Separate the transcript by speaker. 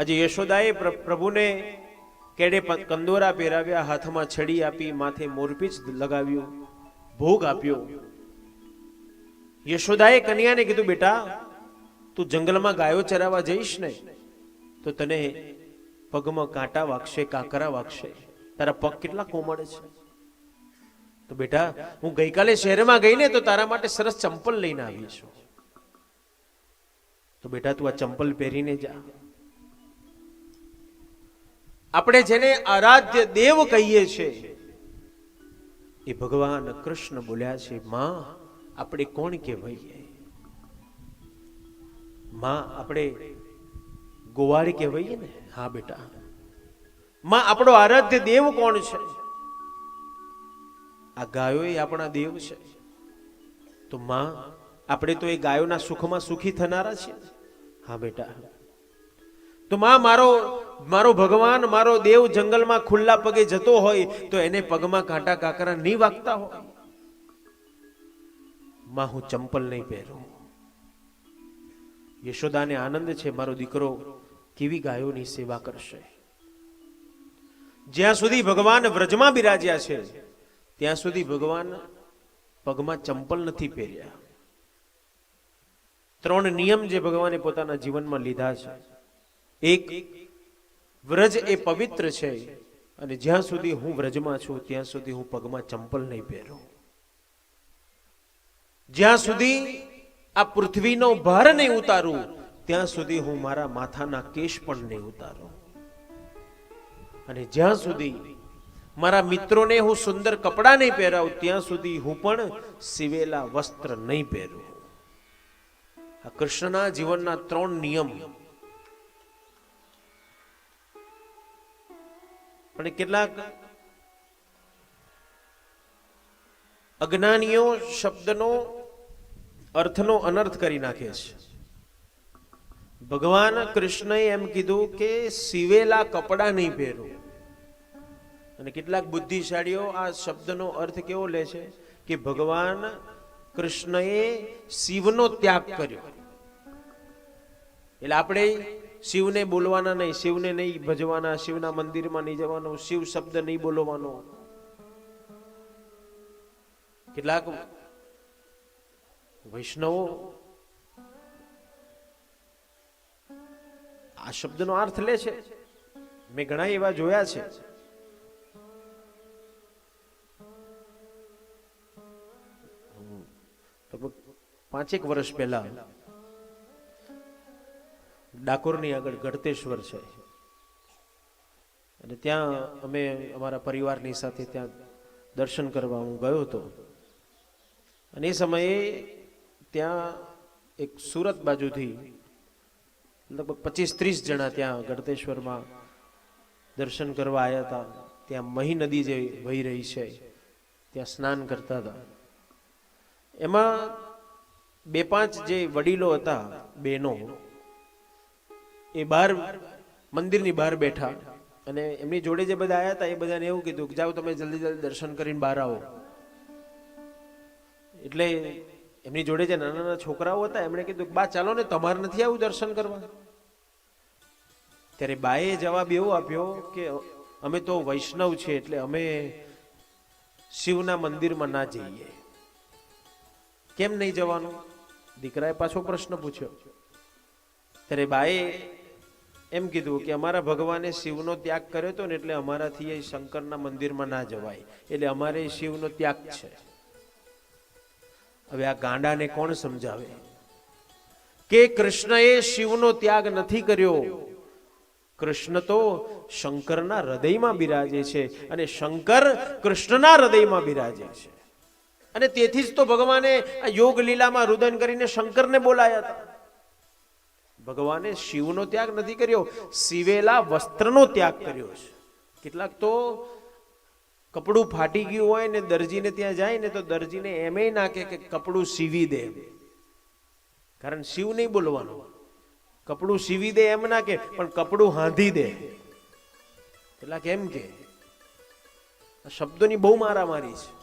Speaker 1: આજે યશોદાએ પ્રભુને કેડે કંદોરા પહેરાવ્યા, હાથમાં છડી આપી, માથે મોરપીચ લગાવ્યું, ભોગ આપ્યો. યશોદાએ કન્યાને કીધું, બેટા, તું જંગલમાં ગાયો ચરાવવા જઈશ ને, તો તને પગમાં કાંટા વાગશે, કાંકરા વાગશે. તારા પગ કેટલા કોમળ છે. તો બેટા, હું ગઈકાલે શહેરમાં ગઈને તો તારા માટે સરસ ચંપલ લઈને આવી છું. તો બેટા, તું આ ચંપલ પહેરીને જા. આપણે જેને આરાધ્ય દેવ કહીએ છીએ એ ભગવાન કૃષ્ણ બોલ્યા છે, માં, આપણે કોણ કહેવાઈએ? માં, આપણે ગોવાળી કહેવાઈએ ને? હા, બેટા. માં, આપણો આરાધ્ય દેવ કોણ છે? આ ગાયો એ આપણા દેવ છે. તો માં, આપણે તો એ ગાયોના સુખમાં સુખી થનારા છીએ. હા, બેટા. તો માં મારો મારો ભગવાન, મારો દેવ જંગલમાં ખુલ્લા પગે જતો હોય તો એને પગમાં કાંટા કાકરા નહીં વાગતા હોય. માં, હું ચંપલ નહીં પહેરું. યશોદાને આનંદ છે, મારો દીકરો કેવી ગાયોની સેવા કરશે. જ્યાં સુધી ભગવાન વ્રજમાં બિરાજ્યા છે, ત્યાં સુધી ભગવાન પગમાં ચંપલ નથી પહેર્યા. ત્રણ નિયમ જે ભગવાને પોતાના જીવનમાં લીધા છે. એક વ્રજ એ પવિત્ર છે અને જ્યાં સુધી હું વ્રજમાં છું, ત્યાં સુધી હું પગમાં ચંપલ નહીં પહેરું. જ્યાં સુધી આ પૃથ્વીનો ભાર નહીં ઉતારું, ત્યાં સુધી હું મારા માથાના કેશ પણ નહીં ઉતારું. અને જ્યાં સુધી મારા મિત્રોને હું સુંદર કપડાં નહીં પહેરાવું, ત્યાં સુધી હું પણ સિવેલા વસ્ત્ર નહીં પહેરું. આ કૃષ્ણના જીવનના ત્રણ નિયમ પણ કેટલાક અજ્ઞાનીઓ શબ્દનો અર્થનો અનર્થ કરી નાખે છે. ભગવાન કૃષ્ણએ એમ કીધું કે સિવેલા કપડા નહીં પહેરો. અને કેટલાક બુદ્ધિશાળીઓ આ શબ્દનો અર્થ કેવો લે છે કે ભગવાન કૃષ્ણએ શિવનો ત્યાગ કર્યો. એટલે આપણે શિવને બોલવાના નહીં, શિવને નહીં ભજવાના, શિવના મંદિરમાં નહીં જવાનો, શિવ શબ્દ નહીં બોલવાનો. કેટલાક વૈષ્ણવો આ શબ્દનો અર્થ લે છે. મેં ઘણા એવા જોયા છે. પાંચેક વર્ષ પહેલા ડાકોરની આગળ ગઢતેશ્વર છે. અને ત્યાં અમે અમારા પરિવારની સાથે ત્યાં દર્શન કરવા હું ગયો હતો. અને એ સમયે ત્યાં એક સુરત બાજુથી લગભગ પચીસ ત્રીસ જણા ત્યાં ગઢતેશ્વરમાં દર્શન કરવા આવ્યા હતા. ત્યાં મહી નદી જે વહી રહી છે, ત્યાં સ્નાન કરતા હતા. એમાં બે પાંચ જે વડીલો હતા, બહેનો એ બહાર મંદિરની બહાર બેઠા. અને એમની જોડે જે બધા આવ્યા હતા, એ બધાને એવું કીધું કે જાઓ તમે જલ્દી જલ્દી દર્શન કરીને બહાર આવો. એટલે એમની જોડે જે નાના નાના છોકરાઓ હતા, એમણે કીધું બા, ચાલો ને, તમારે નથી આવું દર્શન કરવા? ત્યારે બાએ જવાબ એવો આપ્યો કે, અમે તો વૈષ્ણવ છે, એટલે અમે શિવના મંદિરમાં ના જઈએ. કેમ નહીં જવાનું? દીકરાએ પાછો પ્રશ્ન પૂછ્યો. ત્યારે બાએ એમ કીધું કે અમારા ભગવાને શિવનો ત્યાગ કર્યો હતો ને એટલે અમારાથી એ શંકરના મંદિરમાં ના જવાય. એટલે અમારે શિવનો ત્યાગ છે. હવે આ ગાંડાને કોણ સમજાવે? કે કૃષ્ણએ શિવનો ત્યાગ નથી કર્યો. કૃષ્ણ તો શંકરના હૃદયમાં બિરાજે છે અને શંકર કૃષ્ણના હૃદયમાં બિરાજે છે. અને તેથી જ તો ભગવાને યોગ લીલામાં રુદન કરીને શંકરને બોલાયા હતા. ભગવાને શિવનો ત્યાગ નથી કર્યો, સીવેલા વસ્ત્રનો ત્યાગ કર્યો છે. કેટલાક તો કપડું ફાટી ગયું હોય ને દરજીને ત્યાં જાય ને તો દરજીને એમે નાખે કે કપડું સીવી દે કારણ શિવ નહીં બોલવાનું. કપડું સીવી દે એમ ના કે પણ કપડું હાંધી દે. કેટલાક એમ કે. શબ્દોની બહુ મારામારી છે.